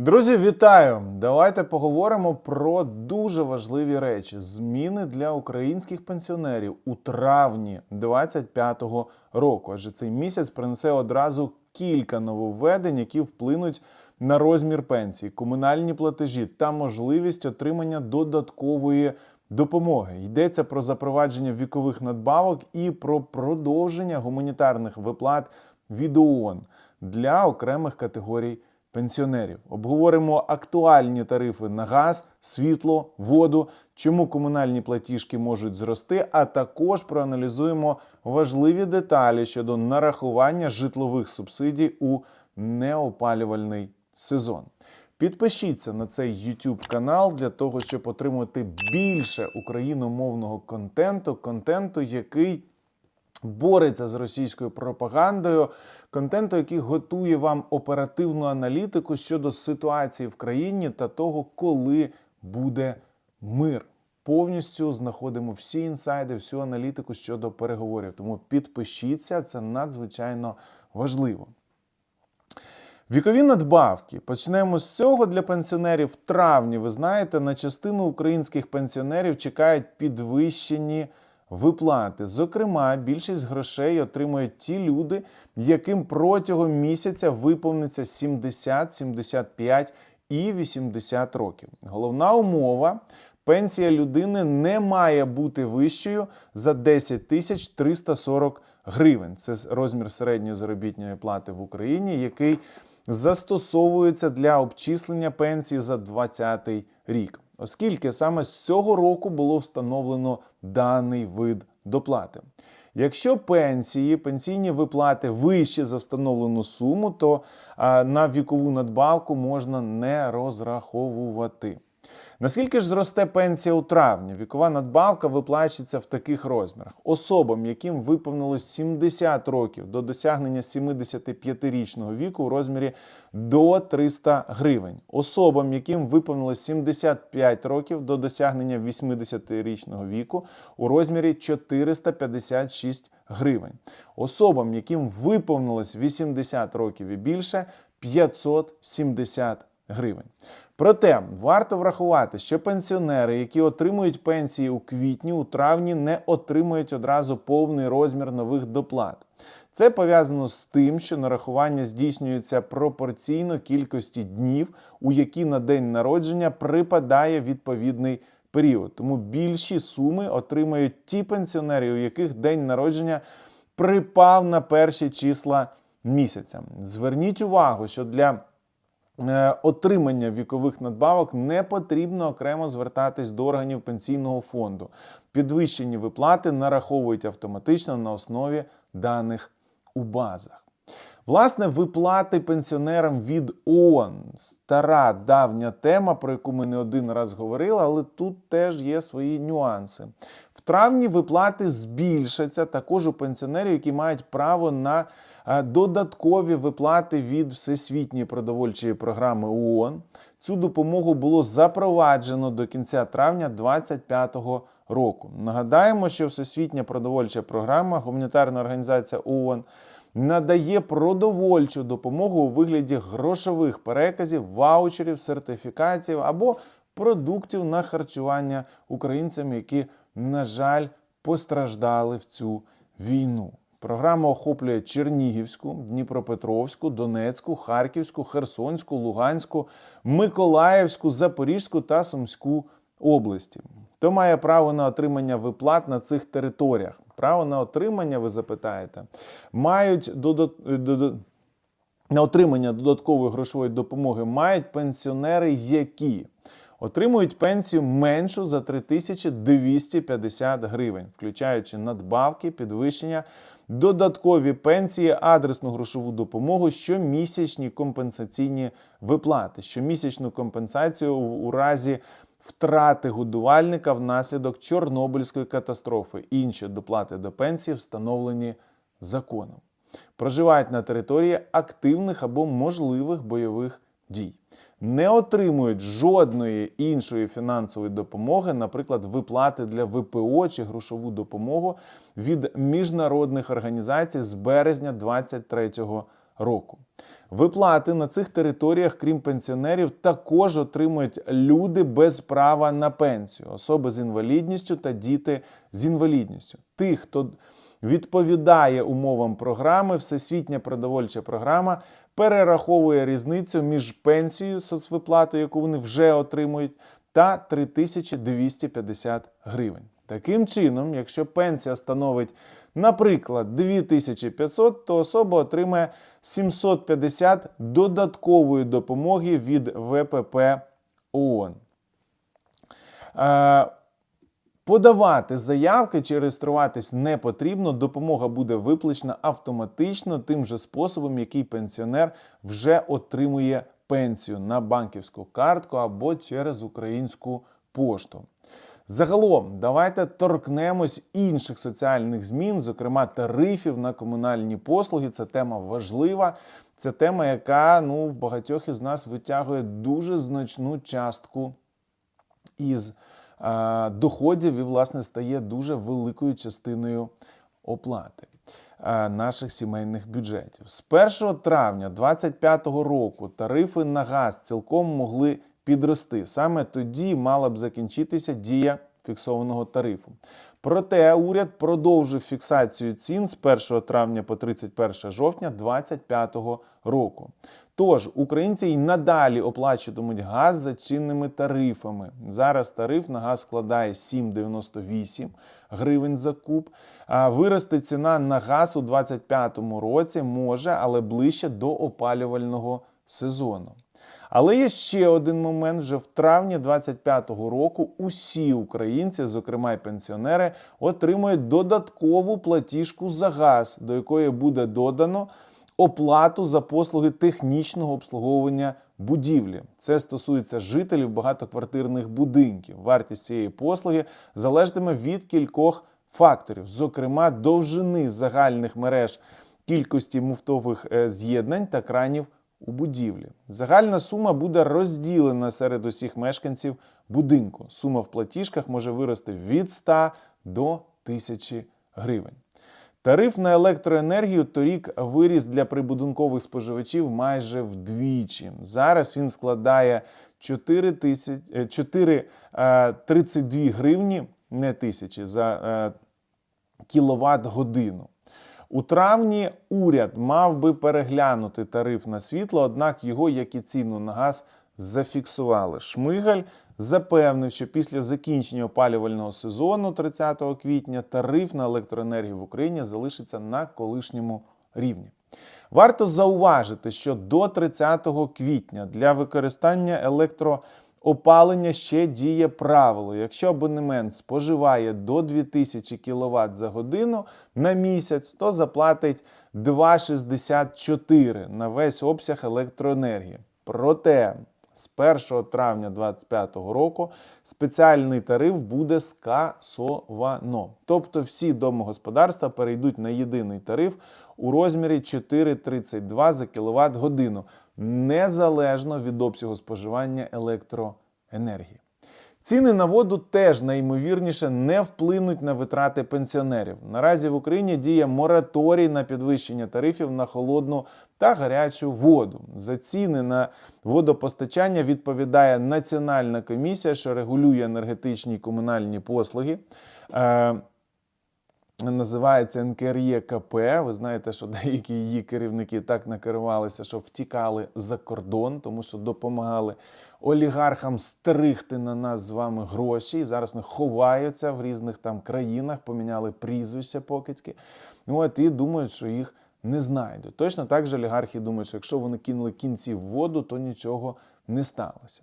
Друзі, вітаю! Давайте поговоримо про дуже важливі речі: зміни для українських пенсіонерів у травні 25-го року. Адже цей місяць принесе одразу кілька нововведень, які вплинуть на розмір пенсії, комунальні платежі та можливість отримання додаткової допомоги. Йдеться про запровадження вікових надбавок і про продовження гуманітарних виплат від ООН для окремих категорій пенсіонерів. Обговоримо актуальні тарифи на газ, світло, воду, чому комунальні платіжки можуть зрости, а також проаналізуємо важливі деталі щодо нарахування житлових субсидій у неопалювальний сезон. Підпишіться на цей YouTube канал для того, щоб отримати більше україномовного контенту, контенту, який бореться з російською пропагандою, контенту, який готує вам оперативну аналітику щодо ситуації в країні та того, коли буде мир. Повністю знаходимо всі інсайди, всю аналітику щодо переговорів. Тому підпишіться, це надзвичайно важливо. Вікові надбавки. Почнемо з цього для пенсіонерів. В травні, ви знаєте, на частину українських пенсіонерів чекають підвищені виплати. Зокрема, більшість грошей отримують ті люди, яким протягом місяця виповниться 70, 75 і 80 років. Головна умова. Пенсія людини не має бути вищою за 10 тисяч 340 гривень. Це розмір середньої заробітної плати в Україні, який застосовується для обчислення пенсії за 2020 рік, оскільки саме з цього року було встановлено даний вид доплати. Якщо пенсії, пенсійні виплати вищі за встановлену суму, то на вікову надбавку можна не розраховувати. Наскільки ж зросте пенсія у травні? Вікова надбавка виплачується в таких розмірах. Особам, яким виповнилось 70 років до досягнення 75-річного віку у розмірі до 300 гривень. Особам, яким виповнилось 75 років до досягнення 80-річного віку у розмірі 456 гривень. Особам, яким виповнилось 80 років і більше 570 гривень. Проте варто врахувати, що пенсіонери, які отримують пенсії у квітні, у травні, не отримують одразу повний розмір нових доплат. Це пов'язано з тим, що нарахування здійснюється пропорційно кількості днів, у які на день народження припадає відповідний період. Тому більші суми отримають ті пенсіонери, у яких день народження припав на перші числа місяця. Зверніть увагу, що для отримання вікових надбавок не потрібно окремо звертатись до органів пенсійного фонду. Підвищені виплати нараховують автоматично на основі даних у базах. Власне, виплати пенсіонерам від ООН – стара давня тема, про яку ми не один раз говорили, але тут теж є свої нюанси. В травні виплати збільшаться також у пенсіонерів, які мають право на додаткові виплати від Всесвітньої продовольчої програми ООН. Цю допомогу було запроваджено до кінця травня 2025 року. Нагадаємо, що Всесвітня продовольча програма, гуманітарна організація ООН, надає продовольчу допомогу у вигляді грошових переказів, ваучерів, сертифікацій або продуктів на харчування українцям, які, на жаль, постраждали в цю війну. Програма охоплює Чернігівську, Дніпропетровську, Донецьку, Харківську, Херсонську, Луганську, Миколаївську, Запорізьку та Сумську області. Хто має право на отримання виплат на цих територіях? Право на отримання, ви запитаєте, мають додат... на отримання додаткової грошової допомоги мають пенсіонери, які отримують пенсію меншу за 3250 гривень, включаючи надбавки, підвищення, додаткові пенсії, адресну грошову допомогу, щомісячні компенсаційні виплати, щомісячну компенсацію у разі втрати годувальника внаслідок Чорнобильської катастрофи. Інші доплати до пенсії встановлені законом. Проживають на території активних або можливих бойових дій не отримують жодної іншої фінансової допомоги, наприклад, виплати для ВПО чи грошову допомогу від міжнародних організацій з березня 2023 року. Виплати на цих територіях, крім пенсіонерів, також отримують люди без права на пенсію, особи з інвалідністю та діти з інвалідністю. Тих, хто відповідає умовам програми, Всесвітня продовольча програма перераховує різницю між пенсією соцвиплатою, яку вони вже отримують, та 3250 гривень. Таким чином, якщо пенсія становить, наприклад, 2500, то особа отримає 750 додаткової допомоги від ВПП ООН. Подавати заявки чи реєструватись не потрібно. Допомога буде виплачена автоматично тим же способом, який пенсіонер вже отримує пенсію на банківську картку або через українську пошту. Загалом, давайте торкнемось інших соціальних змін, зокрема тарифів на комунальні послуги. Це тема важлива. Це тема, яка ну, в багатьох із нас витягує дуже значну частку із доходів і, власне, стає дуже великою частиною оплати е, наших сімейних бюджетів. З 1 травня 2025 року тарифи на газ цілком могли підрости. Саме тоді мала б закінчитися дія фіксованого тарифу. Проте уряд продовжив фіксацію цін з 1 травня по 31 жовтня 2025 року. Тож українці й надалі оплачуватимуть газ за чинними тарифами. Зараз тариф на газ складає 7,98 гривень за куб. А вирости ціна на газ у 2025 році може, але ближче до опалювального сезону. Але є ще один момент: вже в травні 2025 року усі українці, зокрема й пенсіонери, отримують додаткову платіжку за газ, до якої буде додано оплату за послуги технічного обслуговування будівлі. Це стосується жителів багатоквартирних будинків. Вартість цієї послуги залежатиме від кількох факторів, зокрема довжини загальних мереж, кількості муфтових е, з'єднань та кранів у будівлі. Загальна сума буде розділена серед усіх мешканців будинку. Сума в платіжках може вирости від 100 до 1000 гривень. Тариф на електроенергію торік виріс для прибудинкових споживачів майже вдвічі. Зараз він складає 4 тисяч, е, 4, е, 32 гривні, не тисячі, за е, кіловат годину. У травні уряд мав би переглянути тариф на світло, однак його, як і ціну на газ, зафіксували. Шмигаль запевнив, що після закінчення опалювального сезону 30 квітня тариф на електроенергію в Україні залишиться на колишньому рівні. Варто зауважити, що до 30 квітня для використання електроопалення ще діє правило. Якщо абонемент споживає до 2000 кВт за годину на місяць, то заплатить 2,64 на весь обсяг електроенергії. Проте з 1 травня 2025 року спеціальний тариф буде скасовано. Тобто всі домогосподарства перейдуть на єдиний тариф у розмірі 4,32 за кВт годину, незалежно від обсягу споживання електроенергії. Ціни на воду теж найімовірніше не вплинуть на витрати пенсіонерів. Наразі в Україні діє мораторій на підвищення тарифів на холодну та гарячу воду. За ціни на водопостачання відповідає Національна комісія, що регулює енергетичні і комунальні послуги. Е, Називається НКРЄКП. Ви знаєте, що деякі її керівники так накерувалися, що втікали за кордон, тому що допомагали олігархам стригти на нас з вами гроші. І зараз вони ховаються в різних там країнах, поміняли прізвища покидьки. От і думають, що їх не знайдуть. Точно так же олігархи думають, що якщо вони кинули кінці в воду, то нічого не сталося.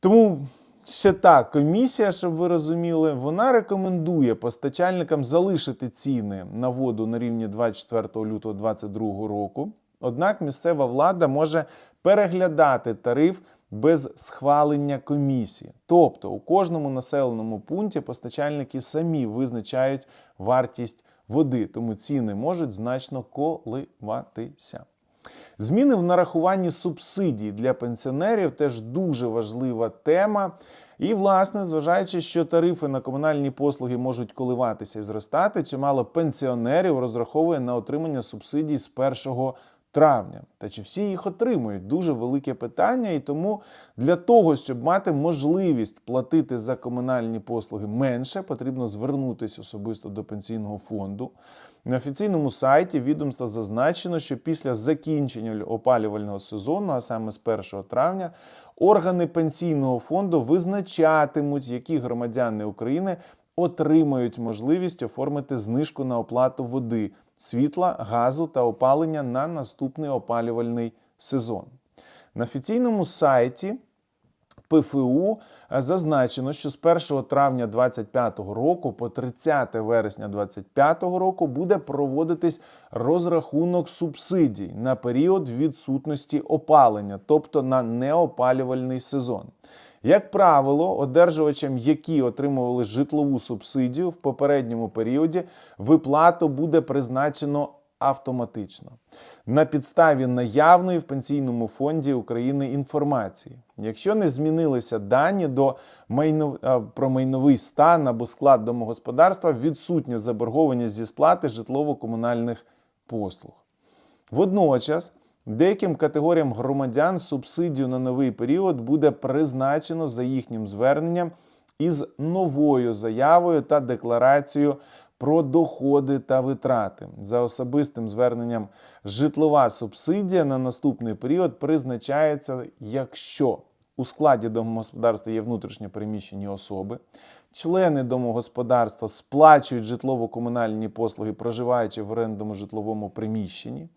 Тому ще та комісія, щоб ви розуміли, вона рекомендує постачальникам залишити ціни на воду на рівні 24 лютого 2022 року. Однак місцева влада може переглядати тариф без схвалення комісії. Тобто у кожному населеному пункті постачальники самі визначають вартість води, тому ціни можуть значно коливатися. Зміни в нарахуванні субсидій для пенсіонерів теж дуже важлива тема. І, власне, зважаючи, що тарифи на комунальні послуги можуть коливатися і зростати, чимало пенсіонерів розраховує на отримання субсидій з 1 травня. Та чи всі їх отримують? Дуже велике питання. І тому для того, щоб мати можливість платити за комунальні послуги менше, потрібно звернутися особисто до пенсійного фонду. На офіційному сайті відомства зазначено, що після закінчення опалювального сезону, а саме з 1 травня, органи пенсійного фонду визначатимуть, які громадяни України отримають можливість оформити знижку на оплату води, світла, газу та опалення на наступний опалювальний сезон. На офіційному сайті ПФУ е, зазначено, що з 1 травня 2025 року по 30 вересня 2025 року буде проводитись розрахунок субсидій на період відсутності опалення, тобто на неопалювальний сезон. Як правило, одержувачам, які отримували житлову субсидію в попередньому періоді, виплату буде призначено автоматично на підставі наявної в пенсійному фонді України інформації. Якщо не змінилися дані до майно... про майновий стан або склад домогосподарства, відсутня заборгованість зі сплати житлово-комунальних послуг. Водночас деяким категоріям громадян субсидію на новий період буде призначено за їхнім зверненням із новою заявою та декларацією про доходи та витрати. За особистим зверненням житлова субсидія на наступний період призначається, якщо у складі домогосподарства є внутрішньо переміщені особи, члени домогосподарства сплачують житлово-комунальні послуги, проживаючи в орендному житловому приміщенні.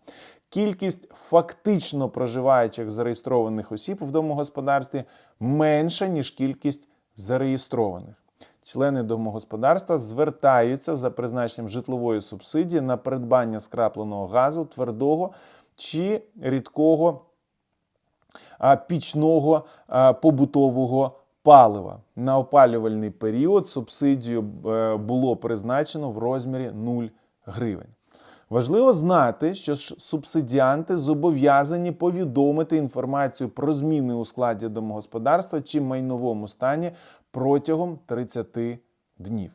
Кількість фактично проживаючих зареєстрованих осіб в домогосподарстві менша, ніж кількість зареєстрованих. Члени домогосподарства звертаються за призначенням житлової субсидії на придбання скрапленого газу, твердого чи рідкого пічного побутового палива. На опалювальний період субсидію е, було призначено в розмірі 0 гривень. Важливо знати, що субсидіанти зобов'язані повідомити інформацію про зміни у складі домогосподарства чи майновому стані протягом 30 днів.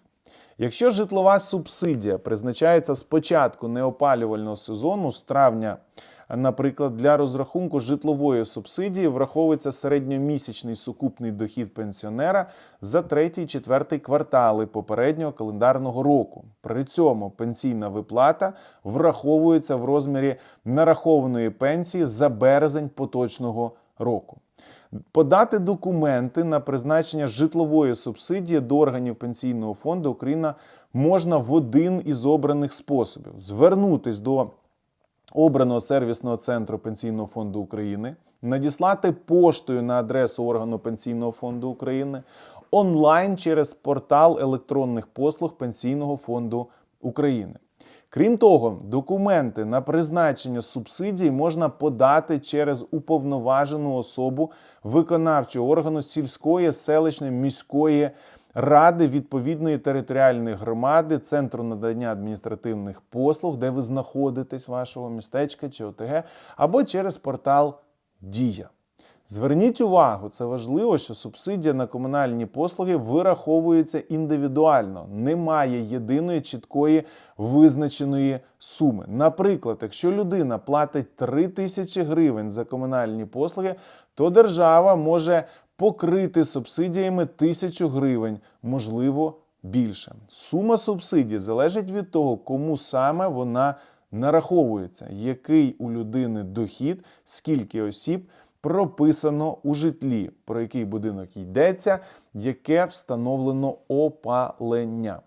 Якщо житлова субсидія призначається з початку неопалювального сезону, з травня, наприклад, для розрахунку житлової субсидії враховується середньомісячний сукупний дохід пенсіонера за третій-четвертий квартали попереднього календарного року. При цьому пенсійна виплата враховується в розмірі нарахованої пенсії за березень поточного року. Подати документи на призначення житлової субсидії до органів пенсійного фонду Україна можна в один із обраних способів: звернутись до обраного сервісного центру Пенсійного фонду України, надіслати поштою на адресу органу Пенсійного фонду України, онлайн через портал електронних послуг Пенсійного фонду України. Крім того, документи на призначення субсидій можна подати через уповноважену особу виконавчого органу сільської, селищної, міської ради відповідної територіальної громади, центру надання адміністративних послуг, де ви знаходитесь, вашого містечка чи ОТГ, або через портал Дія. Зверніть увагу, це важливо, що субсидія на комунальні послуги вираховується індивідуально. Немає єдиної чіткої визначеної суми. Наприклад, якщо людина платить 3 тисячі гривень за комунальні послуги, то держава може покрити субсидіями тисячу гривень, можливо, більше. Сума субсидії залежить від того, кому саме вона нараховується, який у людини дохід, скільки осіб прописано у житлі, про який будинок йдеться, яке встановлено опалення.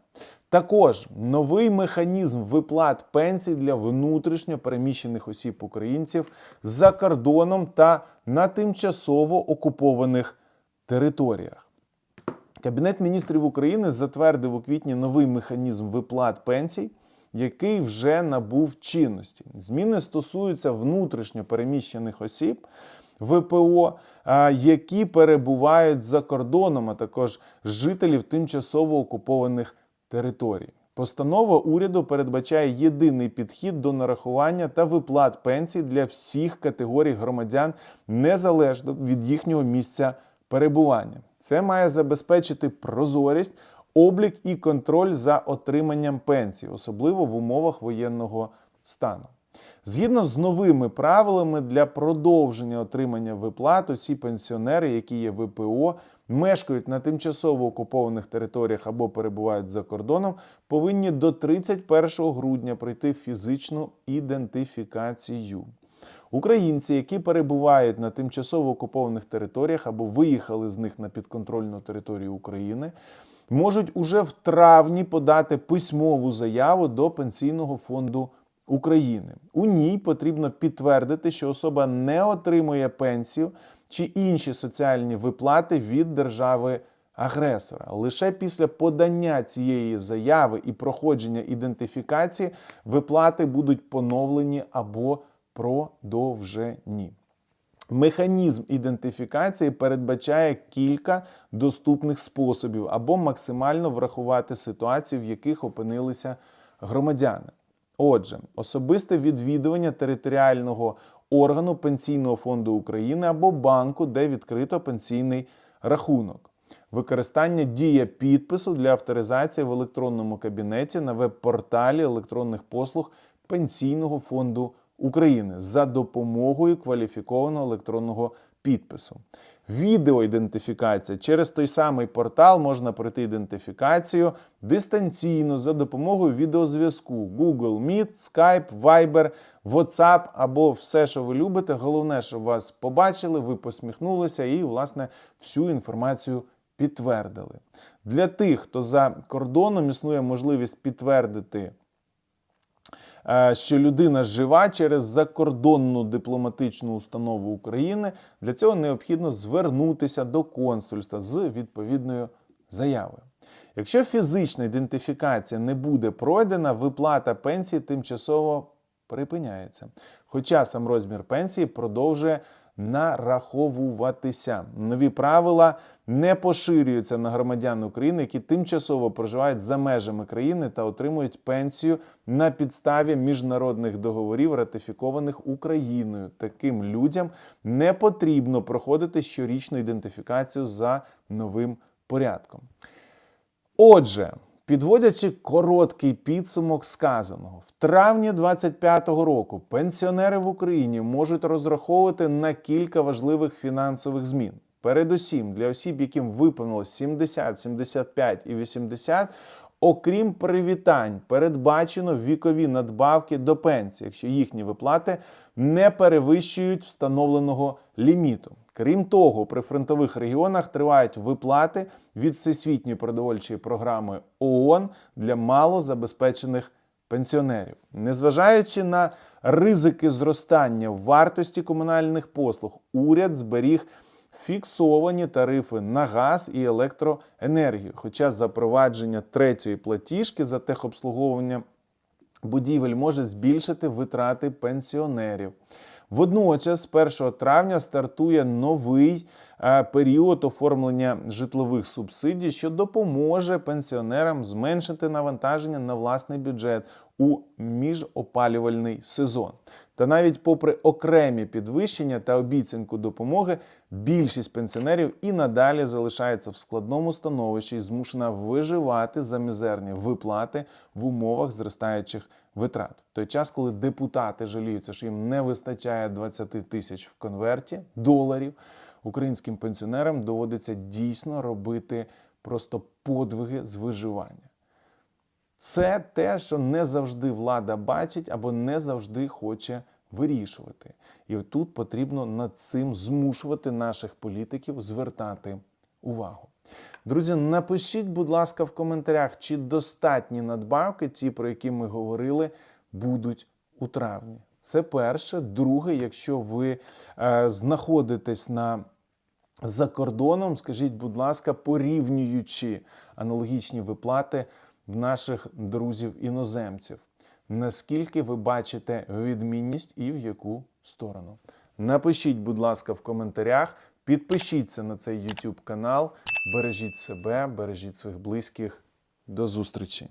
Також новий механізм виплат пенсій для внутрішньо переміщених осіб українців за кордоном та на тимчасово окупованих територіях. Кабінет міністрів України затвердив у квітні новий механізм виплат пенсій, який вже набув чинності. Зміни стосуються внутрішньо переміщених осіб. ВПО, які перебувають за кордоном, а також жителів тимчасово окупованих територій. Постанова уряду передбачає єдиний підхід до нарахування та виплат пенсій для всіх категорій громадян незалежно від їхнього місця перебування. Це має забезпечити прозорість, облік і контроль за отриманням пенсій, особливо в умовах воєнного стану. Згідно з новими правилами для продовження отримання виплат, усі пенсіонери, які є ВПО, мешкають на тимчасово окупованих територіях або перебувають за кордоном, повинні до 31 грудня пройти фізичну ідентифікацію. Українці, які перебувають на тимчасово окупованих територіях або виїхали з них на підконтрольну територію України, можуть уже в травні подати письмову заяву до Пенсійного фонду України. У ній потрібно підтвердити, що особа не отримує пенсію чи інші соціальні виплати від держави. Агресора лише після подання цієї заяви і проходження ідентифікації виплати будуть поновлені або продовжені. Механізм ідентифікації передбачає кілька доступних способів або максимально врахувати ситуацію, в яких опинилися громадяни. Отже, особисте відвідування територіального органу Пенсійного фонду України або банку, де відкрито пенсійний рахунок, використання дія підпису для авторизації в електронному кабінеті на веб-порталі електронних послуг Пенсійного фонду України за допомогою кваліфікованого електронного підпису. Відеоідентифікація через той самий портал можна пройти ідентифікацію дистанційно за допомогою відеозв'язку Google Meet, Skype, Viber, WhatsApp або все, що ви любите. Головне, щоб вас побачили, ви посміхнулися і, власне, всю інформацію підтвердили. Для тих, хто за кордоном існує можливість підтвердити що людина жива через закордонну дипломатичну установу України. Для цього необхідно звернутися до консульства з відповідною заявою. Якщо фізична ідентифікація не буде пройдена, виплата пенсії тимчасово припиняється. Хоча сам розмір пенсії продовжує нараховуватися. Нові правила не поширюються на громадян України, які тимчасово проживають за межами країни та отримують пенсію на підставі міжнародних договорів, ратифікованих Україною. Таким людям не потрібно проходити щорічну ідентифікацію за новим порядком. Отже, підводячи короткий підсумок сказаного, в травні 2025 року пенсіонери в Україні можуть розраховувати на кілька важливих фінансових змін. Передусім, для осіб, яким виповнилось 70, 75 і 80, окрім привітань, передбачено вікові надбавки до пенсії, якщо їхні виплати не перевищують встановленого ліміту. Крім того, при фронтових регіонах тривають виплати від Всесвітньої продовольчої програми ООН для малозабезпечених пенсіонерів. Незважаючи на ризики зростання вартості комунальних послуг, уряд зберіг фіксовані тарифи на газ і електроенергію. Хоча запровадження третьої платіжки за техобслуговування будівель може збільшити витрати пенсіонерів. Водночас, з 1 травня стартує новий е, період оформлення житлових субсидій, що допоможе пенсіонерам зменшити навантаження на власний бюджет у міжопалювальний сезон. Та навіть попри окремі підвищення та обіцянку допомоги, більшість пенсіонерів і надалі залишається в складному становищі і змушена виживати за мізерні виплати в умовах зростаючих витрат. В той час, коли депутати жаліються, що їм не вистачає 20 тисяч в конверті доларів, українським пенсіонерам доводиться дійсно робити просто подвиги з виживання. Це те, що не завжди влада бачить або не завжди хоче вирішувати. І тут потрібно над цим змушувати наших політиків звертати увагу. Друзі, напишіть, будь ласка, в коментарях, чи достатні надбавки, ті, про які ми говорили, будуть у травні. Це перше. Друге, якщо ви е, знаходитесь на за кордоном, скажіть, будь ласка, порівнюючи аналогічні виплати в наших друзів-іноземців, наскільки ви бачите відмінність і в яку сторону? Напишіть, будь ласка, в коментарях, підпишіться на цей YouTube канал, бережіть себе, бережіть своїх близьких. До зустрічі!